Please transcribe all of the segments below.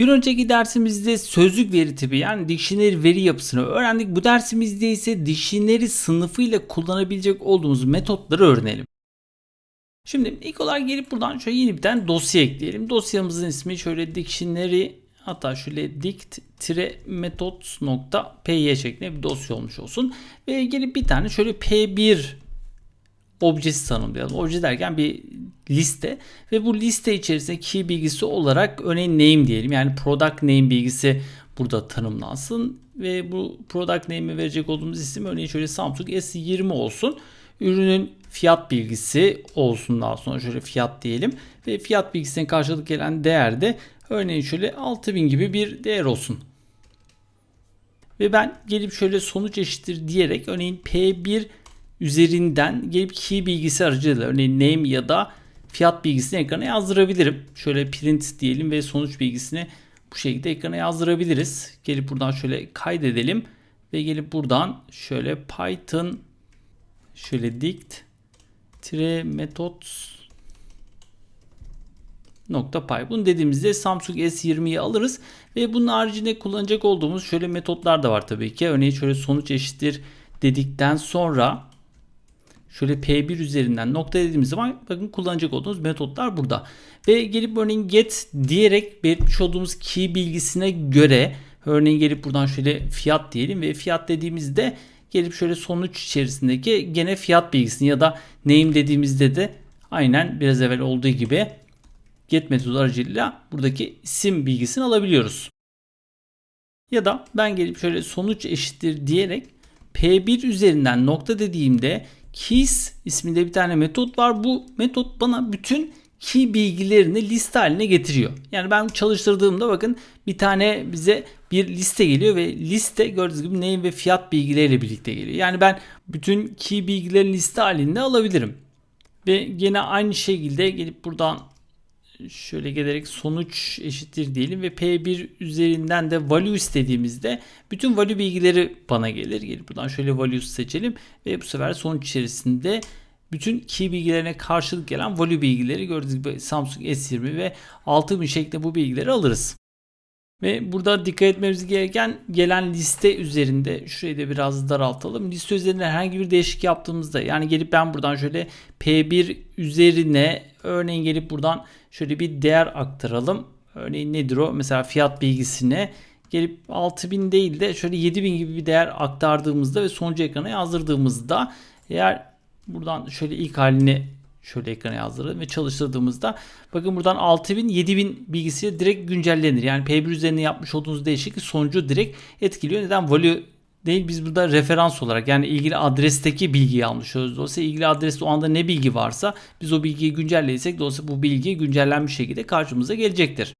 Bir önceki dersimizde sözlük veri tipi yani dictionary veri yapısını öğrendik. Bu dersimizde ise dictionary sınıfıyla kullanabilecek olduğumuz metotları öğrenelim. Şimdi ilk olarak gelip buradan şöyle yeni bir tane dosya ekleyelim. Dosyamızın ismi şöyle dictionary hatta şöyle dict-methods.py şeklinde bir dosya olmuş olsun. Ve gelip bir tane şöyle p1 objesi tanımlayalım. Obje derken bir liste ve bu liste içerisinde key bilgisi olarak örneğin name diyelim. Yani product name bilgisi burada tanımlansın ve bu product name'e verecek olduğumuz isim örneğin şöyle Samsung S20 olsun. Ürünün fiyat bilgisi olsun daha sonra şöyle fiyat diyelim ve fiyat bilgisine karşılık gelen değer de örneğin şöyle 6000 gibi bir değer olsun. Ve ben gelip şöyle sonuç eşittir diyerek örneğin P1 üzerinden gelip key bilgisi aracılığıyla örneğin name ya da fiyat bilgisini ekrana yazdırabilirim. Şöyle print diyelim ve sonuç bilgisini bu şekilde ekrana yazdırabiliriz. Gelip buradan şöyle kaydedelim ve gelip buradan şöyle Python şöyle dict tire methods nokta py. Bunu dediğimizde Samsung S20'yi alırız ve bunun haricinde kullanacak olduğumuz şöyle metotlar da var tabii ki. Örneğin şöyle sonuç eşittir dedikten sonra şöyle P1 üzerinden nokta dediğimiz zaman bakın kullanacak olduğumuz metotlar burada. Ve gelip örneğin get diyerek belirtmiş olduğumuz key bilgisine göre örneğin gelip buradan şöyle fiyat diyelim ve fiyat dediğimizde gelip şöyle sonuç içerisindeki gene fiyat bilgisini ya da name dediğimizde de aynen biraz evvel olduğu gibi get metodu aracılığıyla buradaki isim bilgisini alabiliyoruz. Ya da ben gelip şöyle sonuç eşittir diyerek P1 üzerinden nokta dediğimde keys isminde bir tane metot var. Bu metot bana bütün key bilgilerini liste haline getiriyor. Yani ben çalıştırdığımda bakın bir tane bize bir liste geliyor ve liste gördüğünüz gibi name ve fiyat bilgileriyle birlikte geliyor. Yani ben bütün key bilgilerin liste halinde alabilirim. Ve gene aynı şekilde gelip buradan şöyle gelerek sonuç eşittir diyelim ve P1 üzerinden de value istediğimizde bütün value bilgileri bana gelir. Gelip buradan şöyle values seçelim ve bu sefer sonuç içerisinde bütün key bilgilerine karşılık gelen value bilgileri gördüğünüz gibi Samsung S20 ve 6000 şeklinde bu bilgileri alırız. Ve burada dikkat etmemiz gereken gelen liste üzerinde şurayı da biraz daraltalım. Liste üzerinde herhangi bir değişik yaptığımızda yani gelip ben buradan şöyle P1 üzerine örneğin gelip buradan şöyle bir değer aktaralım. Örneğin nedir o? Mesela fiyat bilgisine gelip 6000 değil de şöyle 7000 gibi bir değer aktardığımızda ve sonucu ekrana yazdırdığımızda eğer buradan şöyle ilk halini şöyle ekrana yazdıralım ve çalıştırdığımızda bakın buradan 6000 7000 bilgisiyle direkt güncellenir. Yani P1 üzerine yapmış olduğunuz değişiklik sonucu direkt etkiliyor. Neden? Value değil biz burada referans olarak yani ilgili adresteki bilgiyi almış oluyoruz. Dolayısıyla ilgili adreste o anda ne bilgi varsa biz o bilgiyi güncelleysek dolayısıyla bu bilgi güncellenmiş şekilde karşımıza gelecektir.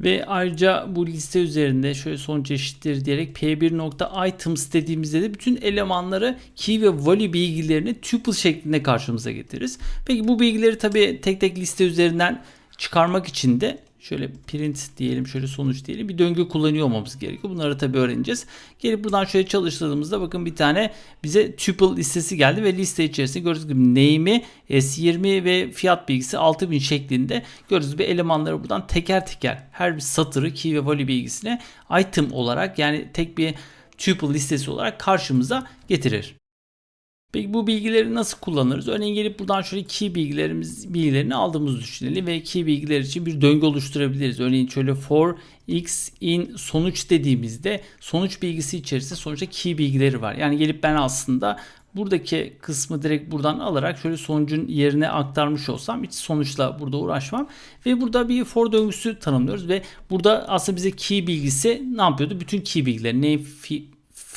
Ve ayrıca bu liste üzerinde şöyle sonuç eşittir diyerek p1.items dediğimizde de bütün elemanları key ve value bilgilerini tuple şeklinde karşımıza getiririz. Peki bu bilgileri tabi tek tek liste üzerinden çıkarmak için de şöyle print diyelim şöyle sonuç diyelim bir döngü kullanıyor olmamız gerekiyor. Bunları tabi öğreneceğiz. Gelip buradan şöyle çalıştırdığımızda bakın bir tane bize tuple listesi geldi ve liste içerisinde gördüğünüz gibi name'i S20 ve fiyat bilgisi 6000 şeklinde gördüğünüz gibi elemanları buradan teker teker her bir satırı key ve value bilgisine item olarak yani tek bir tuple listesi olarak karşımıza getirir. Peki bu bilgileri nasıl kullanırız? Örneğin gelip buradan şöyle key bilgilerimiz bilgilerini aldığımızı düşünelim ve key bilgiler için bir döngü oluşturabiliriz. Örneğin şöyle for x in sonuç dediğimizde sonuç bilgisi içerisinde sonuçta key bilgileri var. Yani gelip ben aslında buradaki kısmı direkt buradan alarak şöyle sonucun yerine aktarmış olsam hiç sonuçla burada uğraşmam. Ve burada bir for döngüsü tanımlıyoruz ve burada aslında bize key bilgisi ne yapıyordu? Bütün key bilgileri name,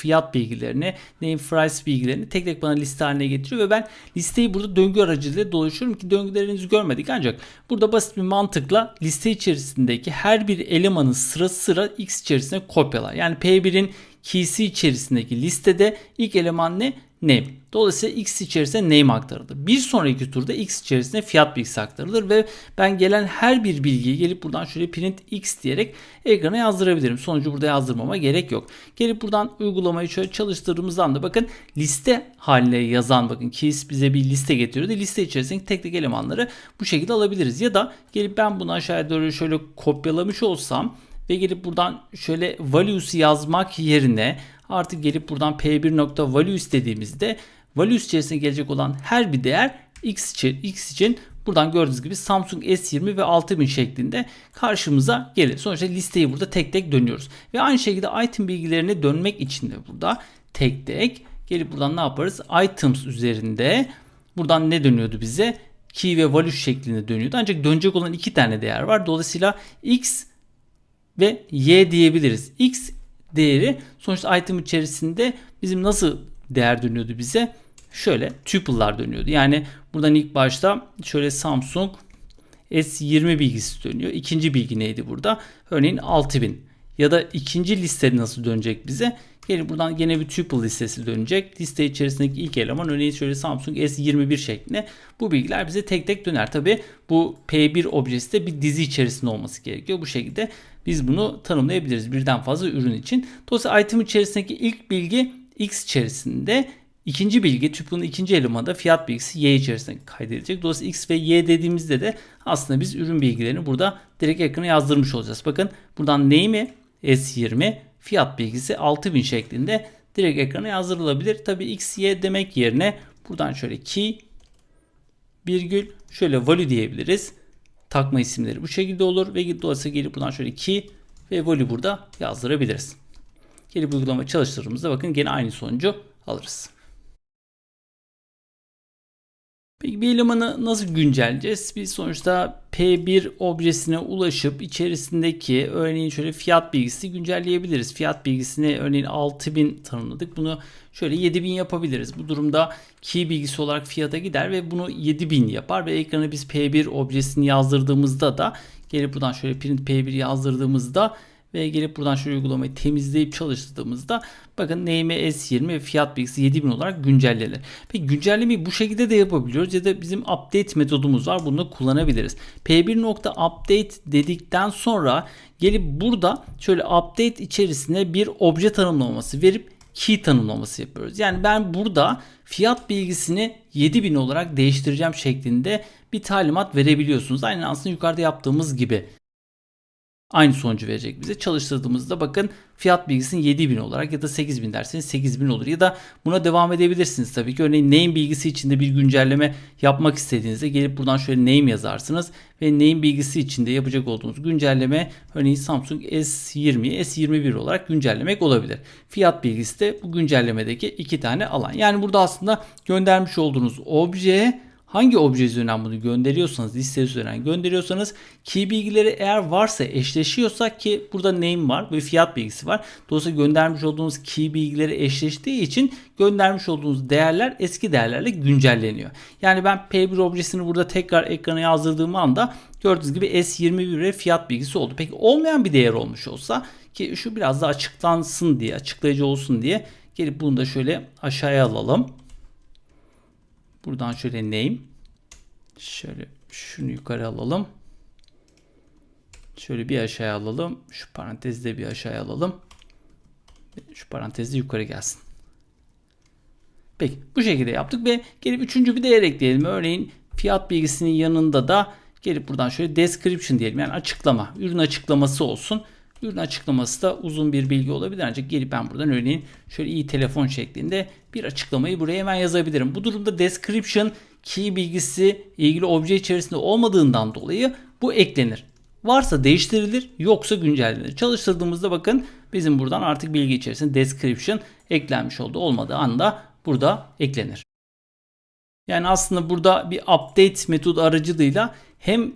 fiyat bilgilerini, name price bilgilerini tek tek bana liste haline getiriyor ve ben listeyi burada döngü aracılığıyla dolaşıyorum ki döngülerinizi görmedik ancak burada basit bir mantıkla liste içerisindeki her bir elemanın sıra sıra x içerisine kopyalar. Yani P1'in key'si içerisindeki listede ilk eleman ne? Name. Dolayısıyla x içerisine name aktarılır. Bir sonraki turda x içerisine fiyat bilgisi aktarılır ve ben gelen her bir bilgiyi gelip buradan şöyle print x diyerek ekrana yazdırabilirim. Sonucu burada yazdırmama gerek yok. Gelip buradan uygulamayı şöyle çalıştırdığımız anda bakın liste haline yazan bakın keys bize bir liste getiriyordu. Liste içerisindeki tek tek elemanları bu şekilde alabiliriz. Ya da gelip ben bunu aşağıya doğru şöyle kopyalamış olsam ve gelip buradan şöyle values yazmak yerine artık gelip buradan p1.values dediğimizde values içerisine gelecek olan her bir değer x için, x için buradan gördüğünüz gibi Samsung S20 ve 6000 şeklinde karşımıza gelir. Sonuçta listeyi burada tek tek dönüyoruz. Ve aynı şekilde item bilgilerine dönmek için de burada tek tek gelip buradan ne yaparız? Items üzerinde buradan ne dönüyordu bize? Key ve value şeklinde dönüyordu. Ancak dönecek olan iki tane değer var. Dolayısıyla x ve y diyebiliriz. X değeri sonuçta item içerisinde bizim nasıl değer dönüyordu bize? Şöyle tuple'lar dönüyordu. Yani buradan ilk başta şöyle Samsung S20 bilgisi dönüyor. İkinci bilgi neydi burada? Örneğin 6000. Ya da ikinci liste nasıl dönecek bize? Gelin buradan yine bir tuple listesi dönecek. Liste içerisindeki ilk eleman örneğin şöyle Samsung S21 şeklinde. Bu bilgiler bize tek tek döner. Tabi bu P1 objesi de bir dizi içerisinde olması gerekiyor. Bu şekilde biz bunu tanımlayabiliriz birden fazla ürün için. Dolayısıyla item içerisindeki ilk bilgi X içerisinde İkinci bilgi tüpünün ikinci elemanında fiyat bilgisi Y içerisinde kaydedilecek. Dolayısıyla X ve Y dediğimizde de aslında biz ürün bilgilerini burada direkt ekrana yazdırmış olacağız. Bakın buradan name'i S20 fiyat bilgisi 6000 şeklinde direkt ekrana yazdırılabilir. Tabi X, Y demek yerine buradan şöyle key virgül şöyle value diyebiliriz. Takma isimleri bu şekilde olur ve dolayısıyla gelip buradan şöyle key ve value burada yazdırabiliriz. Gelip uygulama çalıştırdığımızda bakın gene aynı sonucu alırız. Peki bir elemanı nasıl güncelleyeceğiz? Biz sonuçta P1 objesine ulaşıp içerisindeki örneğin şöyle fiyat bilgisi güncelleyebiliriz. Fiyat bilgisini örneğin 6000 tanımladık. Bunu şöyle 7000 yapabiliriz. Bu durumda key bilgisi olarak fiyata gider ve bunu 7000 yapar ve ekrana biz P1 objesini yazdırdığımızda da gelip buradan şöyle print P1 yazdırdığımızda ve gelip buradan şu uygulamayı temizleyip çalıştırdığımızda bakın name S20 ve fiyat bilgisi 7000 olarak güncellenir. Peki güncellemeyi bu şekilde de yapabiliyoruz ya da bizim update metodumuz var. Bunu kullanabiliriz. P1.update dedikten sonra gelip burada şöyle update içerisine bir obje tanımlaması verip key tanımlaması yapıyoruz. Yani ben burada fiyat bilgisini 7000 olarak değiştireceğim şeklinde bir talimat verebiliyorsunuz. Aynen aslında yukarıda yaptığımız gibi aynı sonucu verecek bize. Çalıştırdığımızda bakın fiyat bilgisini 7000 olarak ya da 8000 derseniz 8000 olur. Ya da buna devam edebilirsiniz tabii ki. Örneğin name bilgisi içinde bir güncelleme yapmak istediğinizde gelip buradan şöyle name yazarsınız. Ve name bilgisi içinde yapacak olduğunuz güncelleme örneğin Samsung S20, S21 olarak güncellemek olabilir. Fiyat bilgisi de bu güncellemedeki iki tane alan. Yani burada aslında göndermiş olduğunuz objeye hangi obje üzerinden bunu gönderiyorsanız, liste üzerinden gönderiyorsanız key bilgileri eğer varsa eşleşiyorsa ki burada name var ve fiyat bilgisi var. Dolayısıyla göndermiş olduğunuz key bilgileri eşleştiği için göndermiş olduğunuz değerler eski değerlerle güncelleniyor. Yani ben P1 objesini burada tekrar ekrana yazdırdığım anda gördüğünüz gibi S21 ve fiyat bilgisi oldu. Peki olmayan bir değer olmuş olsa ki şu biraz da açıklansın diye, açıklayıcı olsun diye gelip bunu da şöyle aşağıya alalım. Buradan şöyle name. Şöyle şunu yukarı alalım. Şöyle bir aşağıya alalım. Şu parantezi de bir aşağıya alalım. Şu parantez de yukarı gelsin. Peki bu şekilde yaptık ve gelip üçüncü bir değer ekleyelim. Örneğin fiyat bilgisinin yanında da gelip buradan şöyle description diyelim. Yani açıklama. Ürün açıklaması olsun. Ürün açıklaması da uzun bir bilgi olabilir ancak gelip ben buradan örneğin şöyle iyi telefon şeklinde bir açıklamayı buraya hemen yazabilirim. Bu durumda description key bilgisi ilgili obje içerisinde olmadığından dolayı bu eklenir. Varsa değiştirilir yoksa güncellenir. Çalıştırdığımızda bakın bizim buradan artık bilgi içerisinde description eklenmiş oldu. Olmadığı anda burada eklenir. Yani aslında burada bir update metodu aracılığıyla hem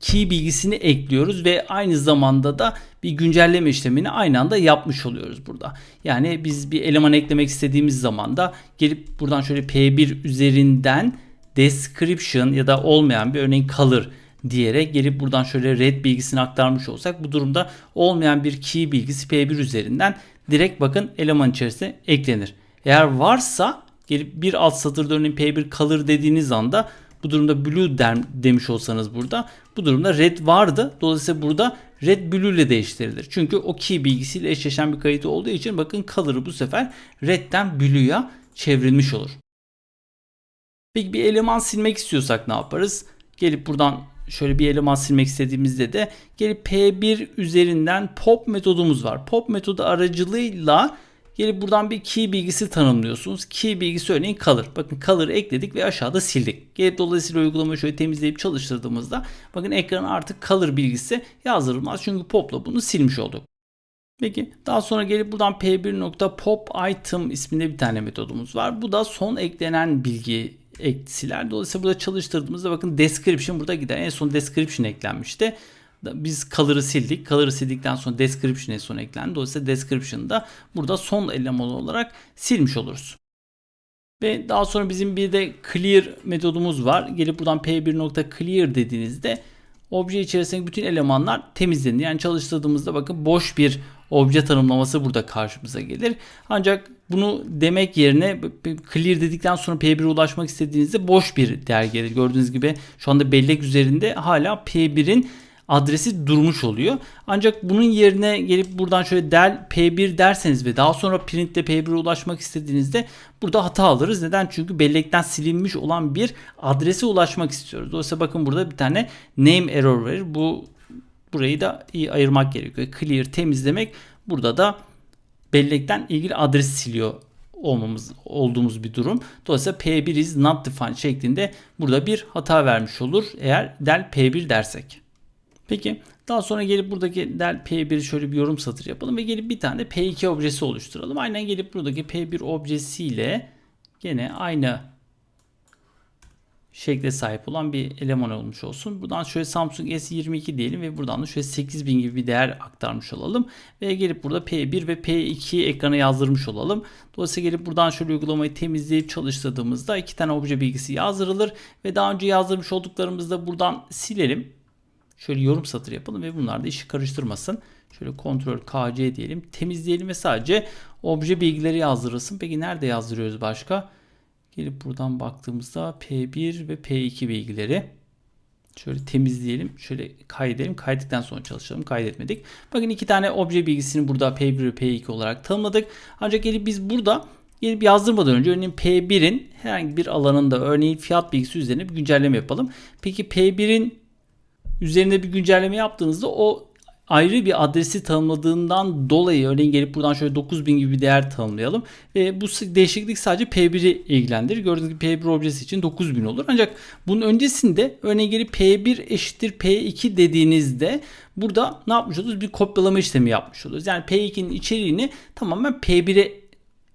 key bilgisini ekliyoruz ve aynı zamanda da bir güncelleme işlemini aynı anda yapmış oluyoruz burada. Yani biz bir eleman eklemek istediğimiz zaman da gelip buradan şöyle P1 üzerinden description ya da olmayan bir örneğin color diyerek gelip buradan şöyle red bilgisini aktarmış olsak bu durumda olmayan bir key bilgisi P1 üzerinden direkt bakın eleman içerisine eklenir. Eğer varsa gelip bir alt satırda örneğin P1 kalır dediğiniz anda bu durumda blue der, demiş olsanız burada bu durumda red vardı. Dolayısıyla burada red blue ile değiştirilir. Çünkü o key bilgisiyle eşleşen bir kayıt olduğu için bakın color'ı bu sefer red'den blue'ya çevrilmiş olur. Peki bir eleman silmek istiyorsak ne yaparız? Gelip buradan şöyle bir eleman silmek istediğimizde de gelip P1 üzerinden pop metodumuz var. Pop metodu aracılığıyla gelip buradan bir key bilgisi tanımlıyorsunuz. Key bilgisi örneğin color. Bakın color ekledik ve aşağıda sildik. Gelip dolayısıyla uygulamayı şöyle temizleyip çalıştırdığımızda bakın ekrana artık color bilgisi yazdırılmaz. Çünkü popla bunu silmiş olduk. Peki daha sonra gelip buradan p1.pop item isminde bir tane metodumuz var. Bu da son eklenen bilgi eksiler. Dolayısıyla burada çalıştırdığımızda bakın description burada gider. En son description eklenmişti. Biz color'ı sildik. Color'ı sildikten sonra description en son eklendi. Dolayısıyla description'ı da burada son eleman olarak silmiş oluruz. Ve daha sonra bizim bir de clear metodumuz var. Gelip buradan p1.clear dediğinizde obje içerisindeki bütün elemanlar temizlenir. Yani çalıştırdığımızda bakın boş bir obje tanımlaması burada karşımıza gelir. Ancak bunu demek yerine clear dedikten sonra P1'e ulaşmak istediğinizde boş bir değer gelir. Gördüğünüz gibi şu anda bellek üzerinde hala P1'in adresi durmuş oluyor. Ancak bunun yerine gelip buradan şöyle del P1 derseniz ve daha sonra printle P1'e ulaşmak istediğinizde burada hata alırız. Neden? Çünkü bellekten silinmiş olan bir adrese ulaşmak istiyoruz. Dolayısıyla bakın burada bir tane name error verir. Bu burayı da iyi ayırmak gerekiyor. Clear temizlemek burada da bellekten ilgili adres siliyor olmamız olduğumuz bir durum. Dolayısıyla P1 is not defined şeklinde burada bir hata vermiş olur eğer del P1 dersek. Peki daha sonra gelip buradaki del P1 şöyle bir yorum satır yapalım ve gelip bir tane P2 objesi oluşturalım. Aynen gelip buradaki P1 objesiyle gene aynı şekle sahip olan bir eleman olmuş olsun. Buradan şöyle Samsung S22 diyelim ve buradan da şöyle 8000 gibi bir değer aktarmış olalım. Ve gelip burada P1 ve P2 ekrana yazdırmış olalım. Dolayısıyla gelip buradan şöyle uygulamayı temizleyip çalıştırdığımızda iki tane obje bilgisi yazdırılır. Ve daha önce yazdırmış olduklarımızı da buradan silelim. Şöyle yorum satır yapalım ve bunlar da işi karıştırmasın. Şöyle kontrol KC diyelim. Temizleyelim ve sadece obje bilgileri yazdırılsın. Peki nerede yazdırıyoruz başka? Gelip buradan baktığımızda P1 ve P2 bilgileri şöyle temizleyelim. Şöyle kaydedelim. Kaydettikten sonra çalışalım. Kaydetmedik. Bakın iki tane obje bilgisini burada P1 ve P2 olarak tanımladık. Ancak gelip biz burada gelip yazdırmadan önce örneğin P1'in herhangi bir alanında örneğin fiyat bilgisi üzerine bir güncelleme yapalım. Peki P1'in üzerinde bir güncelleme yaptığınızda o ayrı bir adresi tanımladığından dolayı örneğin gelip buradan şöyle 9000 gibi bir değer tanımlayalım. Ve bu değişiklik sadece P1'i ilgilendirir. Gördüğünüz gibi P1 objesi için 9000 olur. Ancak bunun öncesinde örneğin gelip P1 eşittir P2 dediğinizde burada ne yapmış oluruz? Bir kopyalama işlemi yapmış oluruz. Yani P2'nin içeriğini tamamen P1'e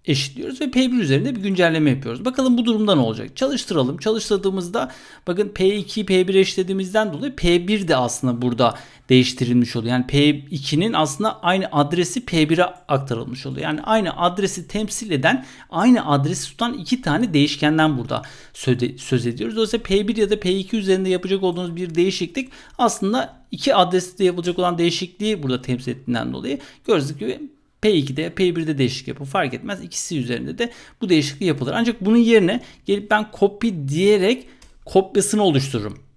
eşitliyoruz ve P1 üzerinde bir güncelleme yapıyoruz. Bakalım bu durumda ne olacak? Çalıştıralım. Çalıştırdığımızda bakın P2 P1 eşitlediğimizden dolayı P1 de aslında burada değiştirilmiş oluyor. Yani P2'nin aslında aynı adresi P1'e aktarılmış oluyor. Yani aynı adresi temsil eden, aynı adresi tutan iki tane değişkenden burada söz ediyoruz. Dolayısıyla P1 ya da P2 üzerinde yapacak olduğunuz bir değişiklik aslında iki adreste yapılacak olan değişikliği burada temsil ettiğinden dolayı gördüğünüz gibi P2'de P1'de değişiklik yapın fark etmez. İkisi üzerinde de bu değişiklik yapılır. Ancak bunun yerine gelip ben copy diyerek kopyasını oluştururum.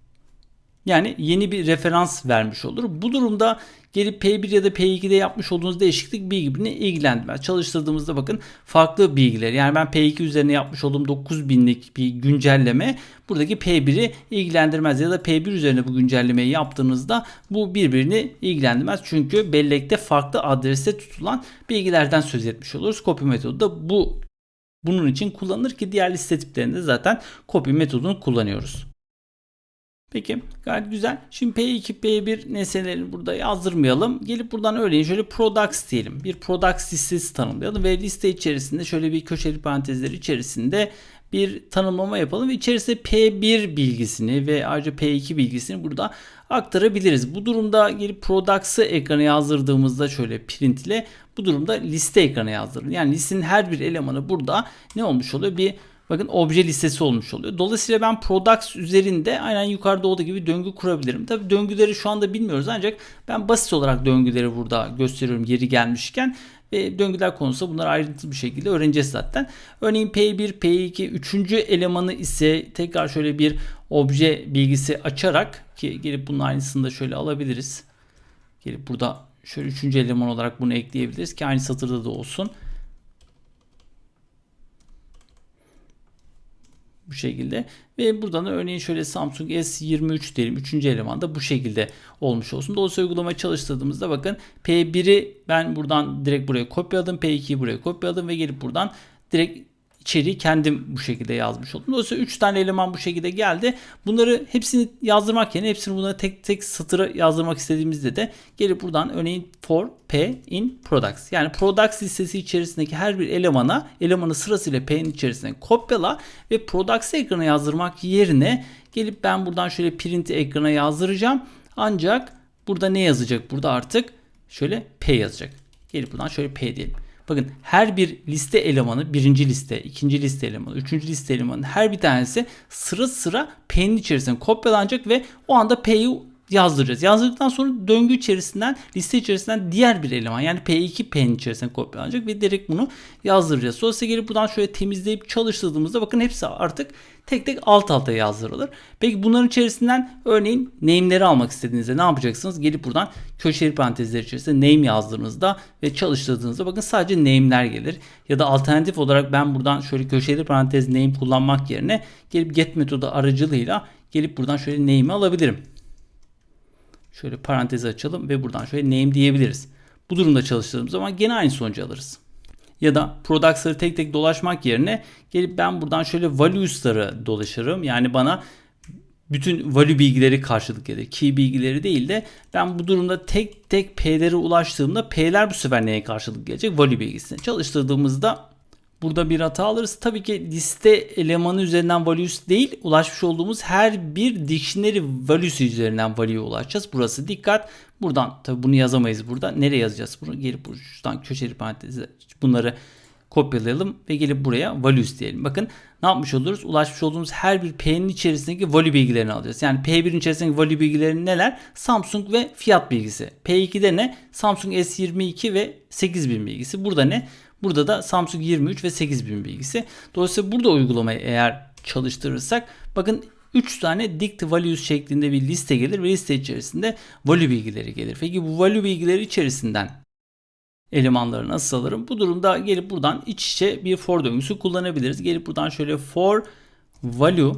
Yani yeni bir referans vermiş olur. Bu durumda gelip P1 ya da P2'de yapmış olduğunuz değişiklik birbirini ilgilendirmez. Çalıştırdığımızda bakın farklı bilgiler. Yani ben P2 üzerine yapmış olduğum 9000'lik bir güncelleme buradaki P1'i ilgilendirmez. Ya da P1 üzerine bu güncellemeyi yaptığınızda bu birbirini ilgilendirmez. Çünkü bellekte farklı adreste tutulan bilgilerden söz etmiş oluruz. Copy metodu da bu bunun için kullanılır ki diğer liste tiplerinde zaten copy metodunu kullanıyoruz. Peki gayet güzel. Şimdi P2, P1 nesnelerini burada yazdırmayalım. Gelip buradan örneğin şöyle products diyelim. Bir products listesi tanımlayalım ve liste içerisinde şöyle bir köşeli parantezler içerisinde bir tanımlama yapalım ve içerisinde P1 bilgisini ve ayrıca P2 bilgisini burada aktarabiliriz. Bu durumda gelip products'ı ekrana yazdırdığımızda şöyle print ile bu durumda liste ekrana yazdırılır. Yani listenin her bir elemanı burada ne olmuş oluyor? Bir Bakın obje listesi olmuş oluyor. Dolayısıyla ben products üzerinde aynen yukarıda olduğu gibi döngü kurabilirim. Tabi döngüleri şu anda bilmiyoruz ancak ben basit olarak döngüleri burada gösteriyorum yeri gelmişken. ve döngüler konusunda bunları ayrıntılı bir şekilde öğreneceğiz zaten. Örneğin P1, P2, üçüncü elemanı ise tekrar şöyle bir obje bilgisi açarak ki gelip bunun aynısını da şöyle alabiliriz. Gelip burada şöyle üçüncü eleman olarak bunu ekleyebiliriz ki aynı satırda da olsun. Bu şekilde ve buradan da örneğin şöyle Samsung S23 diyelim 3. elemanda bu şekilde olmuş olsun. Dolayısıyla uygulamaya çalıştırdığımızda bakın P1'i ben buradan direkt buraya kopyaladım. P2'yi buraya kopyaladım ve gelip buradan direkt içeriği kendim bu şekilde yazmış oldum. Dolayısıyla 3 tane eleman bu şekilde geldi. Bunları hepsini yazdırmak yerine hepsini bunları tek tek satıra yazdırmak istediğimizde de gelip buradan örneğin for p in products yani products listesi içerisindeki her bir elemana elemanı sırasıyla p'nin içerisine kopyala ve products ekrana yazdırmak yerine gelip ben buradan şöyle print ekrana yazdıracağım. Ancak burada ne yazacak? Burada artık şöyle p yazacak. Gelip buradan şöyle p diyelim. Bakın her bir liste elemanı birinci liste, ikinci liste elemanı, üçüncü liste elemanı her bir tanesi sıra sıra P'nin içerisine kopyalanacak ve o anda P'yi yazdıracağız. Yazdırdıktan sonra döngü içerisinden liste içerisinden diğer bir eleman yani P2 P'nin içerisine kopyalanacak ve direkt bunu yazdıracağız. Dolayısıyla gelip buradan şöyle temizleyip çalıştırdığımızda bakın hepsi artık tek tek alt alta yazdırılır. Peki bunların içerisinden örneğin name'leri almak istediğinizde ne yapacaksınız? Gelip buradan köşeli parantezler içerisinde name yazdığınızda ve çalıştırdığınızda bakın sadece name'ler gelir. Ya da alternatif olarak ben buradan şöyle köşeli parantez name kullanmak yerine gelip get metodu aracılığıyla gelip buradan şöyle name'i alabilirim. Şöyle parantezi açalım ve buradan şöyle name diyebiliriz. Bu durumda çalıştırdığımız zaman gene aynı sonucu alırız. Ya da products'ları tek tek dolaşmak yerine gelip ben buradan şöyle values'ları dolaşırım. Yani bana bütün value bilgileri karşılık gelir. Key bilgileri değil de ben bu durumda tek tek P'lere ulaştığımda P'ler bu sefer neye karşılık gelecek? Value bilgisine. Çalıştırdığımızda burada bir hata alırız. Tabii ki liste elemanı üzerinden values değil, ulaşmış olduğumuz her bir dictionary values üzerinden value'ye ulaşacağız. Burası dikkat. Buradan tabii bunu yazamayız burada. Nereye yazacağız bunu? Gelip şuradan köşeli parantezi bunları kopyalayalım ve gelip buraya values diyelim. Bakın ne yapmış oluruz? Ulaşmış olduğumuz her bir P'nin içerisindeki value bilgilerini alacağız. Yani P1'in içerisindeki value bilgileri neler? Samsung ve fiyat bilgisi. P2'de ne? Samsung S22 ve 8000 bilgisi. Burada ne? Burada da Samsung 23 ve 8000 bilgisi. Dolayısıyla burada uygulamayı eğer çalıştırırsak bakın 3 tane dict values şeklinde bir liste gelir ve liste içerisinde value bilgileri gelir. Peki bu value bilgileri içerisinden elemanları nasıl alırım? Bu durumda gelip buradan iç içe bir for döngüsü kullanabiliriz. Gelip buradan şöyle for value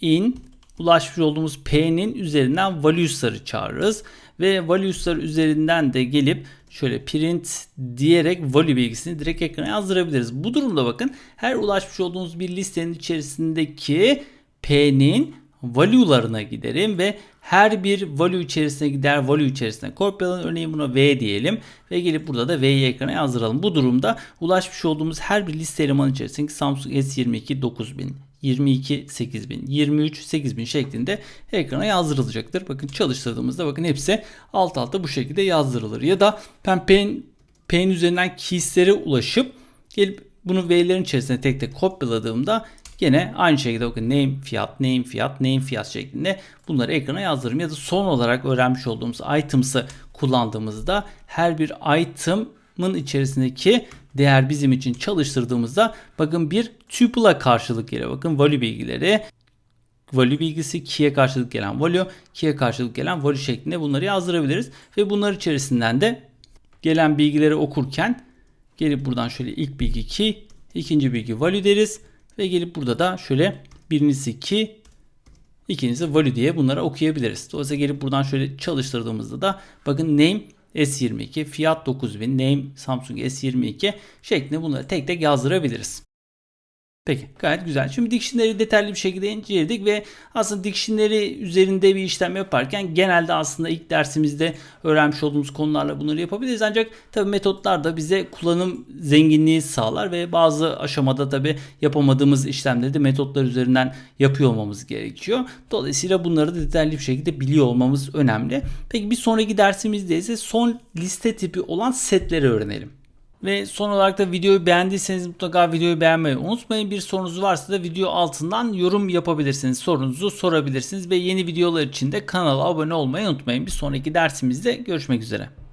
in ulaşmış olduğumuz P'nin üzerinden values'ları çağırırız. Ve values'lar üzerinden de gelip şöyle print diyerek value bilgisini direkt ekrana yazdırabiliriz. Bu durumda bakın her ulaşmış olduğumuz bir listenin içerisindeki P'nin value'larına giderim ve her bir value içerisine gider value içerisine kopyalanır. Örneğin buna V diyelim ve gelip burada da V'yi ekrana yazdıralım. Bu durumda ulaşmış olduğumuz her bir liste elemanı içerisindeki Samsung S22 9000, 22 8000, 23 8000 şeklinde ekrana yazdırılacaktır. Bakın çalıştırdığımızda bakın hepsi alt alta bu şekilde yazdırılır. Ya da ben pen, pen üzerinden keyslere ulaşıp gelip bunu V'lerin içerisine tek tek kopyaladığımda Gene aynı şekilde bakın name fiyat, name fiyat, name fiyat şeklinde bunları ekrana yazdırırım. Ya da son olarak öğrenmiş olduğumuz items'ı kullandığımızda her bir item'ın içerisindeki değer bizim için çalıştırdığımızda bakın bir tuple'a karşılık geliyor. Bakın value bilgileri value bilgisi key'e karşılık gelen value, key'e karşılık gelen value şeklinde bunları yazdırabiliriz. Ve bunlar içerisinden de gelen bilgileri okurken gelip buradan şöyle ilk bilgi key, ikinci bilgi value deriz. Ve gelip burada da şöyle birincisi key, ikincisi value diye bunları okuyabiliriz. Dolayısıyla gelip buradan şöyle çalıştırdığımızda da bakın name S22, fiyat 9000, name Samsung S22 şeklinde bunları tek tek yazdırabiliriz. Peki gayet güzel. Şimdi dictionary detaylı bir şekilde inceledik ve aslında dictionary üzerinde bir işlem yaparken genelde aslında ilk dersimizde öğrenmiş olduğumuz konularla bunları yapabiliriz. Ancak tabi metotlar da bize kullanım zenginliği sağlar ve bazı aşamada tabi yapamadığımız işlemleri de metotlar üzerinden yapıyor olmamız gerekiyor. Dolayısıyla bunları da detaylı bir şekilde biliyor olmamız önemli. Peki bir sonraki dersimizde ise son liste tipi olan setleri öğrenelim. Ve son olarak da videoyu beğendiyseniz mutlaka videoyu beğenmeyi unutmayın. Bir sorunuz varsa da video altından yorum yapabilirsiniz. Sorunuzu sorabilirsiniz ve yeni videolar için de kanala abone olmayı unutmayın. Bir sonraki dersimizde görüşmek üzere.